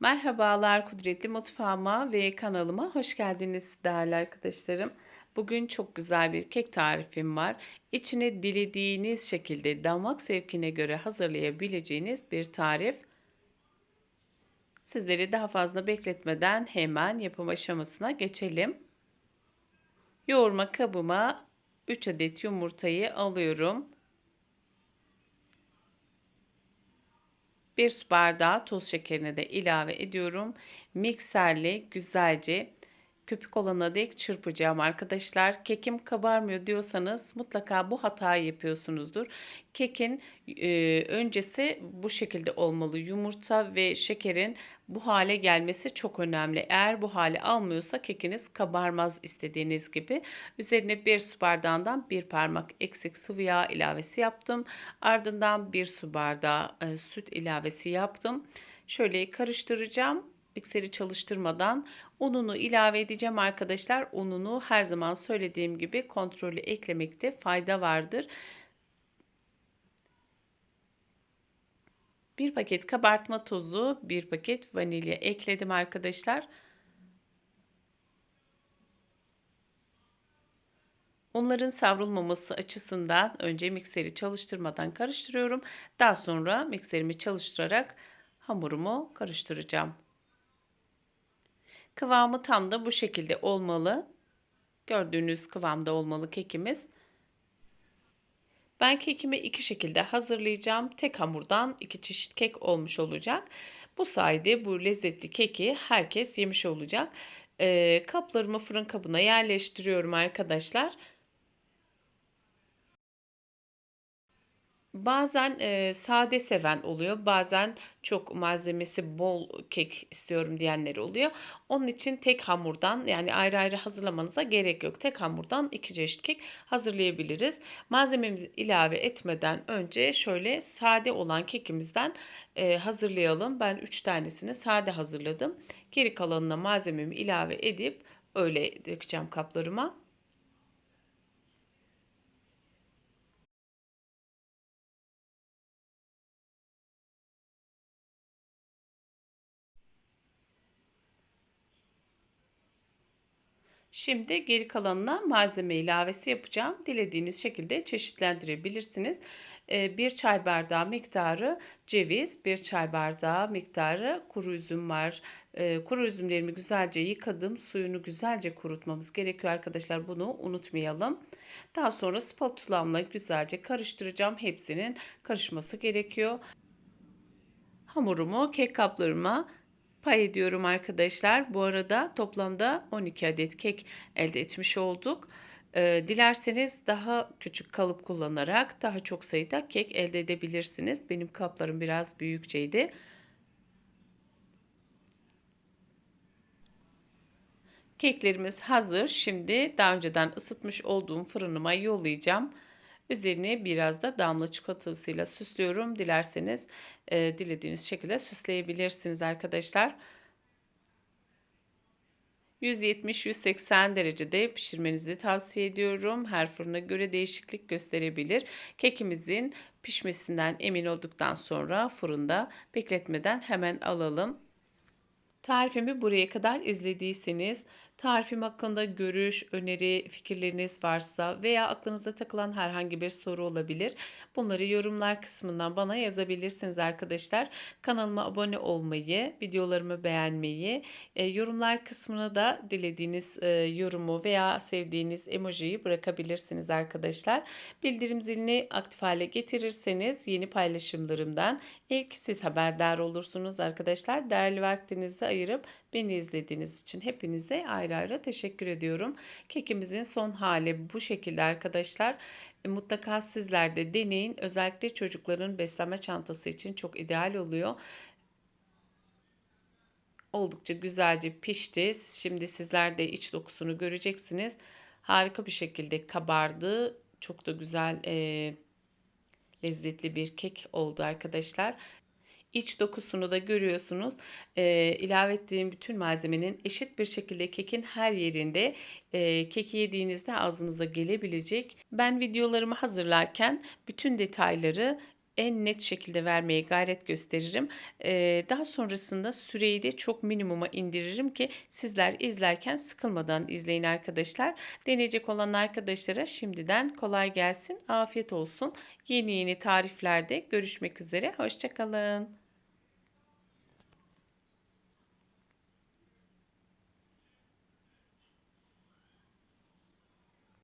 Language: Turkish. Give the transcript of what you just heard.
Merhabalar Kudretli Mutfağıma ve kanalıma hoş geldiniz değerli arkadaşlarım. Bugün çok güzel bir kek tarifim var. İçine dilediğiniz şekilde damak zevkine göre hazırlayabileceğiniz bir tarif. Sizleri daha fazla bekletmeden hemen yapım aşamasına geçelim. Yoğurma kabıma 3 adet yumurtayı alıyorum. 1 su bardağı toz şekerini de ilave ediyorum. Mikserle güzelce köpük olana dek çırpacağım arkadaşlar. Kekim kabarmıyor diyorsanız mutlaka bu hatayı yapıyorsunuzdur. Kekin e, öncesi bu şekilde olmalı. Yumurta ve şekerin bu hale gelmesi çok önemli. Eğer bu hale almıyorsa kekiniz kabarmaz istediğiniz gibi. Üzerine bir su bardağından bir parmak eksik sıvı yağ ilavesi yaptım. Ardından bir su bardağı e, süt ilavesi yaptım. Şöyle karıştıracağım mikseri çalıştırmadan ununu ilave edeceğim arkadaşlar. Ununu her zaman söylediğim gibi kontrollü eklemekte fayda vardır. Bir paket kabartma tozu, bir paket vanilya ekledim arkadaşlar. Unların savrulmaması açısından önce mikseri çalıştırmadan karıştırıyorum. Daha sonra mikserimi çalıştırarak hamurumu karıştıracağım. Kıvamı tam da bu şekilde olmalı. Gördüğünüz kıvamda olmalı kekimiz. Ben kekimi iki şekilde hazırlayacağım. Tek hamurdan iki çeşit kek olmuş olacak. Bu sayede bu lezzetli keki herkes yemiş olacak. Ee, kaplarımı fırın kabına yerleştiriyorum arkadaşlar. Bazen e, sade seven oluyor. Bazen çok malzemesi bol kek istiyorum diyenler oluyor. Onun için tek hamurdan yani ayrı ayrı hazırlamanıza gerek yok. Tek hamurdan iki çeşit kek hazırlayabiliriz. Malzememizi ilave etmeden önce şöyle sade olan kekimizden e, hazırlayalım. Ben 3 tanesini sade hazırladım. Geri kalanına malzememi ilave edip öyle dökeceğim kaplarıma. Şimdi geri kalanına malzeme ilavesi yapacağım. Dilediğiniz şekilde çeşitlendirebilirsiniz. Ee, bir çay bardağı miktarı ceviz, bir çay bardağı miktarı kuru üzüm var. Ee, kuru üzümlerimi güzelce yıkadım. Suyunu güzelce kurutmamız gerekiyor arkadaşlar. Bunu unutmayalım. Daha sonra spatulamla güzelce karıştıracağım. Hepsinin karışması gerekiyor. Hamurumu kek kaplarıma pay ediyorum arkadaşlar. Bu arada toplamda 12 adet kek elde etmiş olduk. Ee, dilerseniz daha küçük kalıp kullanarak daha çok sayıda kek elde edebilirsiniz. Benim kaplarım biraz büyükçeydi. Keklerimiz hazır. Şimdi daha önceden ısıtmış olduğum fırınıma yollayacağım. Üzerine biraz da damla çikolatasıyla süslüyorum. Dilerseniz e, dilediğiniz şekilde süsleyebilirsiniz arkadaşlar. 170-180 derecede pişirmenizi tavsiye ediyorum. Her fırına göre değişiklik gösterebilir. Kekimizin pişmesinden emin olduktan sonra fırında bekletmeden hemen alalım. Tarifimi buraya kadar izlediyseniz Tarifim hakkında görüş, öneri, fikirleriniz varsa veya aklınıza takılan herhangi bir soru olabilir. Bunları yorumlar kısmından bana yazabilirsiniz arkadaşlar. Kanalıma abone olmayı, videolarımı beğenmeyi, e, yorumlar kısmına da dilediğiniz e, yorumu veya sevdiğiniz emojiyi bırakabilirsiniz arkadaşlar. Bildirim zilini aktif hale getirirseniz yeni paylaşımlarımdan ilk siz haberdar olursunuz arkadaşlar. Değerli vaktinizi ayırıp beni izlediğiniz için hepinize ayrı ayrı teşekkür ediyorum. Kekimizin son hali bu şekilde arkadaşlar. E, mutlaka sizler de deneyin. Özellikle çocukların beslenme çantası için çok ideal oluyor. Oldukça güzelce pişti. Şimdi sizler de iç dokusunu göreceksiniz. Harika bir şekilde kabardı. Çok da güzel e, lezzetli bir kek oldu arkadaşlar. İç dokusunu da görüyorsunuz. E, ilave ettiğim bütün malzemenin eşit bir şekilde kekin her yerinde e, keki yediğinizde ağzınıza gelebilecek. Ben videolarımı hazırlarken bütün detayları en net şekilde vermeye gayret gösteririm. Eee, daha sonrasında süreyi de çok minimuma indiririm ki sizler izlerken sıkılmadan izleyin arkadaşlar. Deneyecek olan arkadaşlara şimdiden kolay gelsin, afiyet olsun. Yeni yeni tariflerde görüşmek üzere. Hoşçakalın.